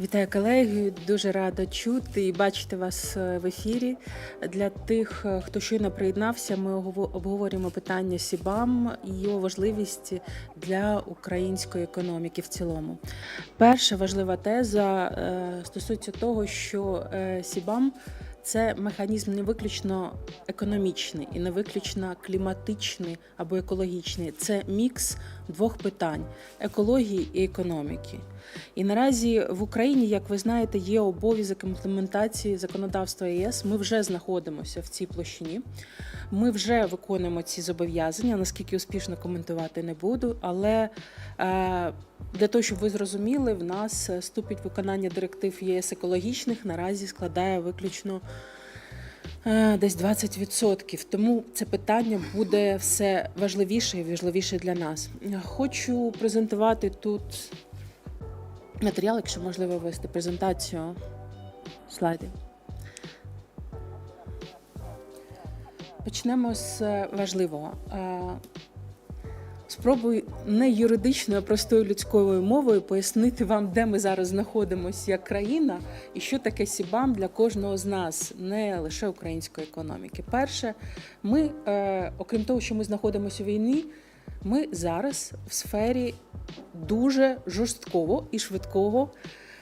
Вітаю колеги, дуже рада чути і бачити вас е, в ефірі. Для тих, е, хто щойно приєднався, ми обговорюємо питання СІБАМ і його важливість для української економіки в цілому. Перша важлива теза е, стосується того, що СІБАМ це механізм не виключно економічний і не виключно кліматичний або екологічний. Це мікс двох питань екології і економіки. І наразі в Україні, як ви знаєте, є обов'язок імплементації законодавства ЄС. Ми вже знаходимося в цій площині. Ми вже виконуємо ці зобов'язання. Наскільки успішно коментувати не буду, але е, для того, щоб ви зрозуміли, в нас е, ступінь виконання директив ЄС екологічних наразі складає виключно е, десь 20%. Тому це питання буде все важливіше і важливіше для нас. Хочу презентувати тут матеріал, якщо можливо вести презентацію слайдів. Почнемо з е, важливого. Е, Спробую не юридичною, а простою людською мовою пояснити вам, де ми зараз знаходимося як країна, і що таке Сібам для кожного з нас, не лише української економіки. Перше, ми, е, окрім того, що ми знаходимося у війні, ми зараз в сфері дуже жорсткого і швидкого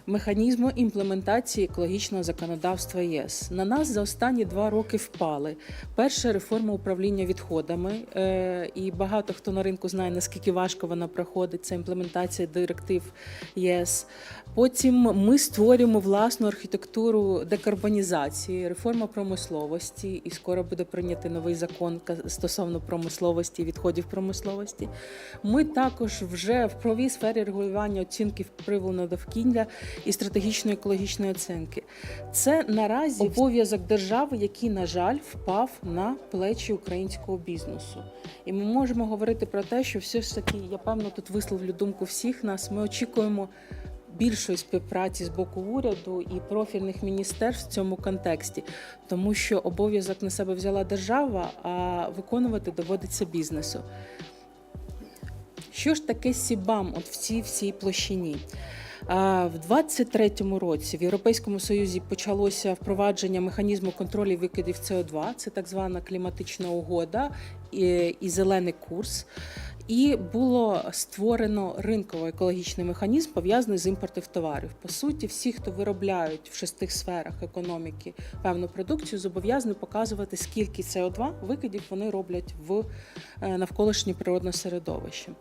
механізму імплементації екологічного законодавства ЄС. На нас за останні два роки впали. Перша реформа управління відходами, е, і багато хто на ринку знає, наскільки важко вона проходить. Це імплементація директив ЄС. Потім ми створюємо власну архітектуру декарбонізації, реформа промисловості, і скоро буде прийнятий новий закон стосовно промисловості і відходів промисловості. Ми також вже в правовій сфері регулювання оцінки впливу на довкілля і стратегічної екологічної оцінки. Це наразі обов'язок держави, який, на жаль, впав на плечі українського бізнесу. І ми можемо говорити про те, що все ж таки, я певно тут висловлю думку всіх нас. Ми очікуємо. Більшої співпраці з боку уряду і профільних міністерств в цьому контексті, тому що обов'язок на себе взяла держава, а виконувати доводиться бізнесу. Що ж таке Сібам от в цій всій площині? В 23-му році в Європейському Союзі почалося впровадження механізму контролю викидів СО2, це так звана кліматична угода і, і зелений курс. І було створено ринково-екологічний механізм, пов'язаний з імпортом товарів. По суті, всі, хто виробляють в шести сферах економіки певну продукцію, зобов'язані показувати, скільки СО2 викидів вони роблять в е, навколишнє природне середовище.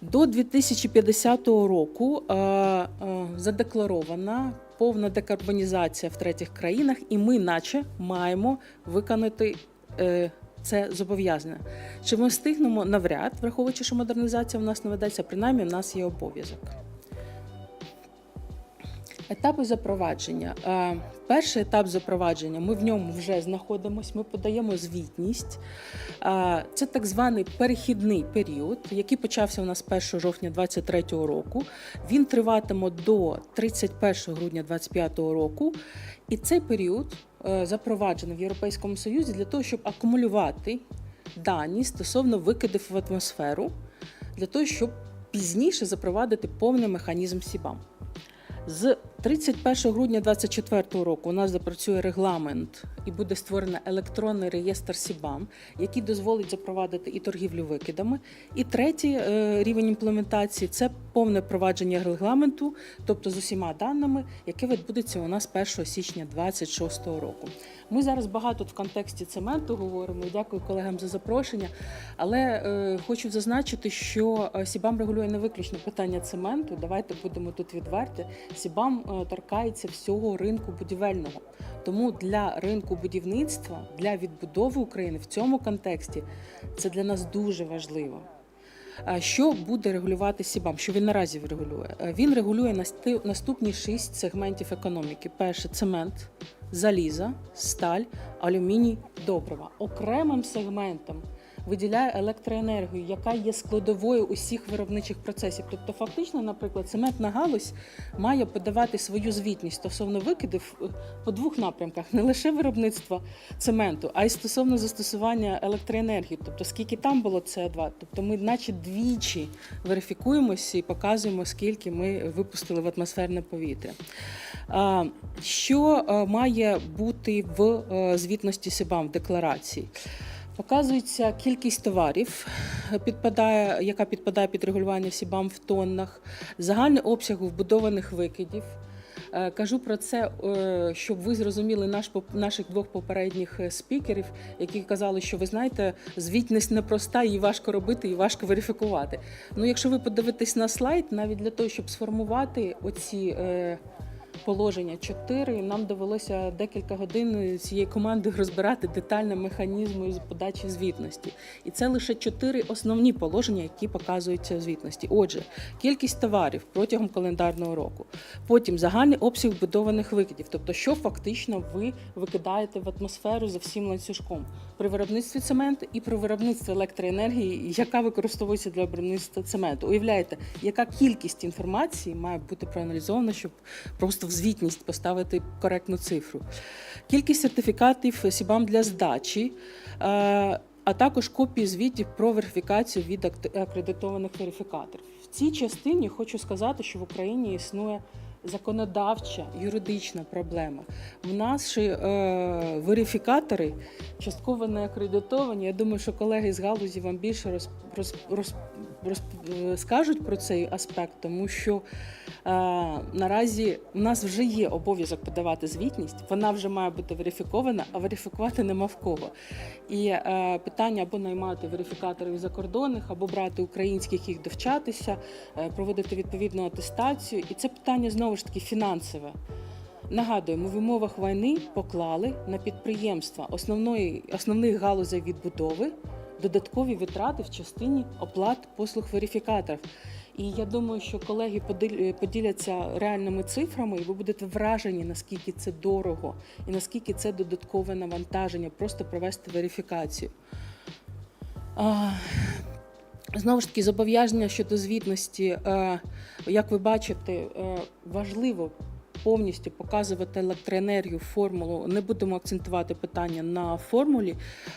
До 2050 року е, е, задекларована повна декарбонізація в третіх країнах, і ми, наче, маємо виконати. Це зобов'язання. Чи ми встигнемо навряд, враховуючи, що модернізація в нас не ведеться, принаймні в нас є обов'язок. Етапи запровадження. Е, Перший етап запровадження, ми в ньому вже знаходимося, ми подаємо звітність. Е, Це так званий перехідний період, який почався у нас 1 жовтня 2023 року. Він триватиме до 31 грудня 2025 року. І цей період е, запроваджений в Європейському Союзі для того, щоб акумулювати дані стосовно викидів в атмосферу, для того, щоб пізніше запровадити повний механізм СІБАМ. З 31 грудня 2024 року у нас запрацює регламент і буде створено електронний реєстр СІБАМ, який дозволить запровадити і торгівлю викидами. І третій е, рівень імплементації це повне впровадження регламенту, тобто з усіма даними, яке відбудеться у нас 1 січня 2026 року. Ми зараз багато в контексті цементу говоримо. Дякую колегам за запрошення. Але е, хочу зазначити, що е, Сібам регулює не виключно питання цементу. Давайте будемо тут відверті. Сібам торкається всього ринку будівельного. Тому для ринку будівництва, для відбудови України в цьому контексті це для нас дуже важливо. Що буде регулювати Сібам? Що він наразі регулює? Е, Він регулює наступні шість сегментів економіки: перше цемент, заліза, сталь, алюміній, добрива. Окремим сегментом виділяє електроенергію, яка є складовою усіх виробничих процесів. Тобто, фактично, наприклад, цементна галузь має подавати свою звітність стосовно викидів е, по двох напрямках: не лише виробництва цементу, а й стосовно застосування електроенергії. Тобто, скільки там було СО2. Тобто, ми, наче двічі верифікуємося і показуємо, скільки ми випустили в атмосферне повітря. Що е, має бути в е, звітності СІБАМ в декларації? Показується кількість товарів, підпадає, яка підпадає під регулювання СІБАМ в тоннах, загальний обсяг вбудованих викидів. Е, Кажу про це, е, щоб ви зрозуміли наш наших двох попередніх е, спікерів, які казали, що ви знаєте, звітність непроста, її важко робити і важко верифікувати. Ну, якщо ви подивитесь на слайд, навіть для того, щоб сформувати оці. Положення 4, нам довелося декілька годин цієї команди розбирати детально механізми з подачі звітності. І це лише чотири основні положення, які показуються звітності. Отже, кількість товарів протягом календарного року, потім загальний обсяг будованих викидів, тобто, що фактично ви викидаєте в атмосферу за всім ланцюжком при виробництві цементу і при виробництві електроенергії, яка використовується для виробництва цементу. Уявляєте, яка кількість інформації має бути проаналізована, щоб просто в звітність поставити коректну цифру. Кількість сертифікатів СІБАМ для здачі. е, А також копії звітів про верифікацію від акредитованих верифікаторів. В цій частині хочу сказати, що в Україні існує законодавча юридична проблема. Нас ще, е, верифікатори частково не акредитовані. Я думаю, що колеги з галузі вам більше роз, роз, роз, роз, е, скажуть про цей аспект, тому що е, наразі у нас вже є обов'язок подавати звітність, вона вже має бути верифікована, а верифікувати нема в кого. І е, питання або наймати верифікаторів закордонних, або брати українських їх довчатися, е, проводити відповідну атестацію. І це питання знову ж таки фінансове. Нагадую, ми в умовах війни поклали на підприємства основної, основних галузей відбудови додаткові витрати в частині оплат послуг верифікаторів. І я думаю, що колеги поділяться реальними цифрами, і ви будете вражені, наскільки це дорого і наскільки це додаткове навантаження, просто провести верифікацію. А, Знову ж таки, зобов'язання щодо звітності, е, як ви бачите, е, важливо повністю показувати електроенергію, формулу. Не будемо акцентувати питання на формулі,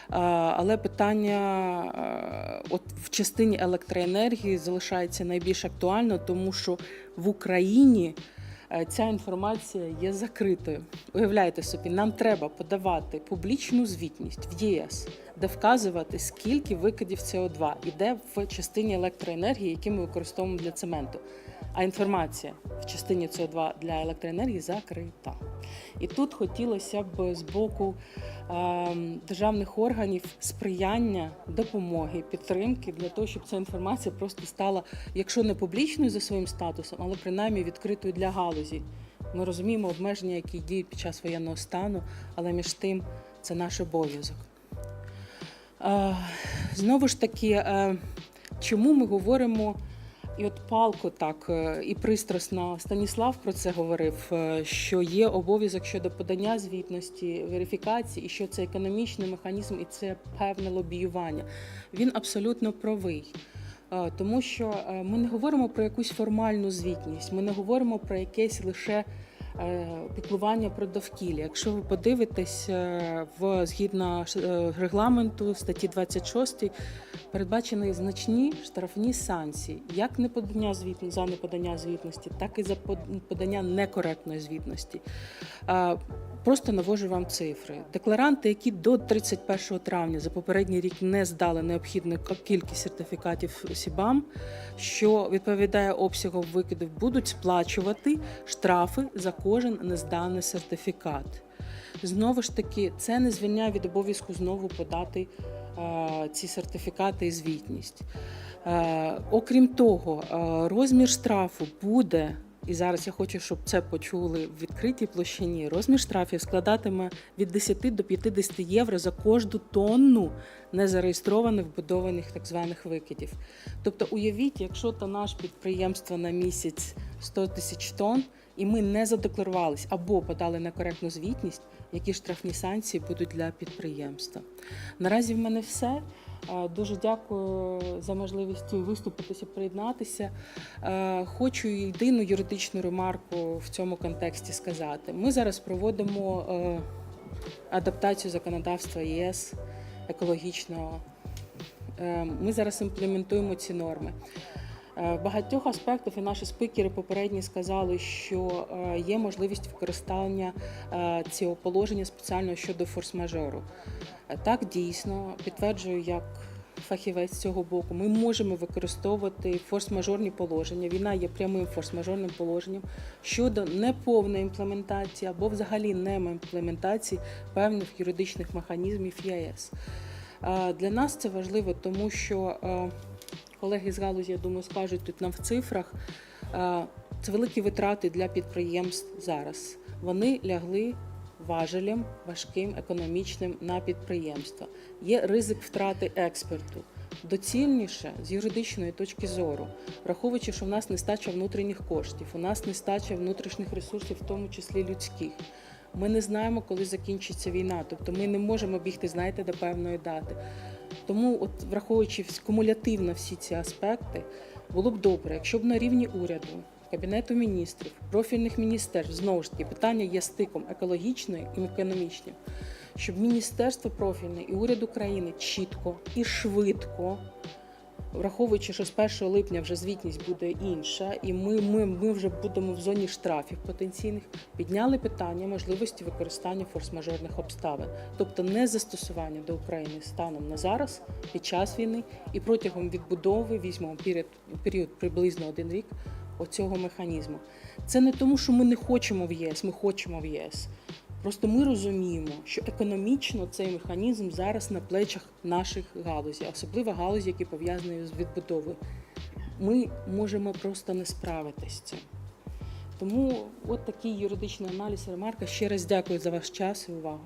але питання от в частині електроенергії залишається найбільш актуально, тому що в Україні. е, Ця інформація є закритою. Уявляєте собі, нам треба подавати публічну звітність в ЄС, де вказувати, скільки викидів СО2 іде в частині електроенергії, які ми використовуємо для цементу. А інформація в частині СО2 для електроенергії закрита. І тут хотілося б з боку державних органів сприяння, допомоги, підтримки для того, щоб ця інформація просто стала, якщо не публічною за своїм статусом, але принаймні відкритою для галузі. Ми розуміємо обмеження, які діють під час воєнного стану, але між тим це наш обов'язок. Знову ж таки, чому ми говоримо, і от палко так е, і пристрасно Станіслав про це говорив, е, що є обов'язок щодо подання звітності, верифікації, і що це економічний механізм і це певне лобіювання. Він абсолютно правий. Е, Тому що ми не говоримо про якусь формальну звітність, ми не говоримо про якесь лише піклування про довкілля. Якщо ви подивитесь е, в згідно е, регламенту статті 26, передбачені значні штрафні санкції, як неподання звітності за неподання звітності, так і за подання некоректної звітності. Просто навожу вам цифри. Декларанти, які до 31 травня за попередній рік не здали необхідну кількість сертифікатів СІБАМ, що відповідає обсягу викидів, будуть сплачувати штрафи за кожен незданий сертифікат. Знову ж таки, це не звільняє від обов'язку знову подати е, ці сертифікати і звітність. Е, окрім того, е, розмір штрафу буде. І зараз я хочу, щоб це почули в відкритій площині. Розмір штрафів складатиме від 10 до 50 євро за кожну тонну незареєстрованих вбудованих так званих викидів. Тобто, уявіть, якщо то наше підприємство на місяць 100 тисяч тонн, і ми не задекларувались або подали некоректну звітність, які штрафні санкції будуть для підприємства. Наразі в мене все. Е, Дуже дякую за можливість виступитися, приєднатися. Е, Хочу єдину юридичну ремарку в цьому контексті сказати. Ми зараз проводимо е, адаптацію законодавства ЄС екологічного. Ми зараз імплементуємо ці норми. Е, багатьох аспектах і наші спікери попередні сказали, що е, є можливість використання е, цього положення спеціально щодо форс-мажору. Так дійсно підтверджую, як фахівець з цього боку. Ми можемо використовувати форс-мажорні положення. Війна є прямим форс-мажорним положенням щодо неповної імплементації або взагалі не імплементації певних юридичних механізмів ЄС. Для нас це важливо, тому що колеги з галузі, я думаю, скажуть тут нам в цифрах. е, Це великі витрати для підприємств зараз. Вони лягли важелем важким економічним на підприємства. Є ризик втрати експорту. Доцільніше з юридичної точки зору, враховуючи, що в нас нестача внутрішніх коштів, у нас нестача внутрішніх ресурсів, в тому числі людських. Ми не знаємо, коли закінчиться війна, тобто ми не можемо бігти, знаєте, до певної дати. Тому, от враховуючи кумулятивно всі ці аспекти, було б добре, якщо б на рівні уряду, кабінету міністрів, профільних міністерств знову ж таки питання є стиком екологічною і економічним, щоб міністерство профільне і уряд України чітко і швидко. Враховуючи, що з 1 липня вже звітність буде інша, і ми, ми, ми вже будемо в зоні штрафів потенційних, підняли питання можливості використання форс-мажорних обставин, тобто не застосування до України станом на зараз під час війни і протягом відбудови візьмемо період, період приблизно один рік оцього механізму. Це не тому, що ми не хочемо в ЄС, ми хочемо в ЄС. Просто ми розуміємо, що економічно цей механізм зараз на плечах наших галузей, особливо галузі, які пов'язані з відбудовою. Ми можемо просто не справитися з цим. Тому от такий юридичний аналіз ремарка. Ще раз дякую за ваш час і увагу.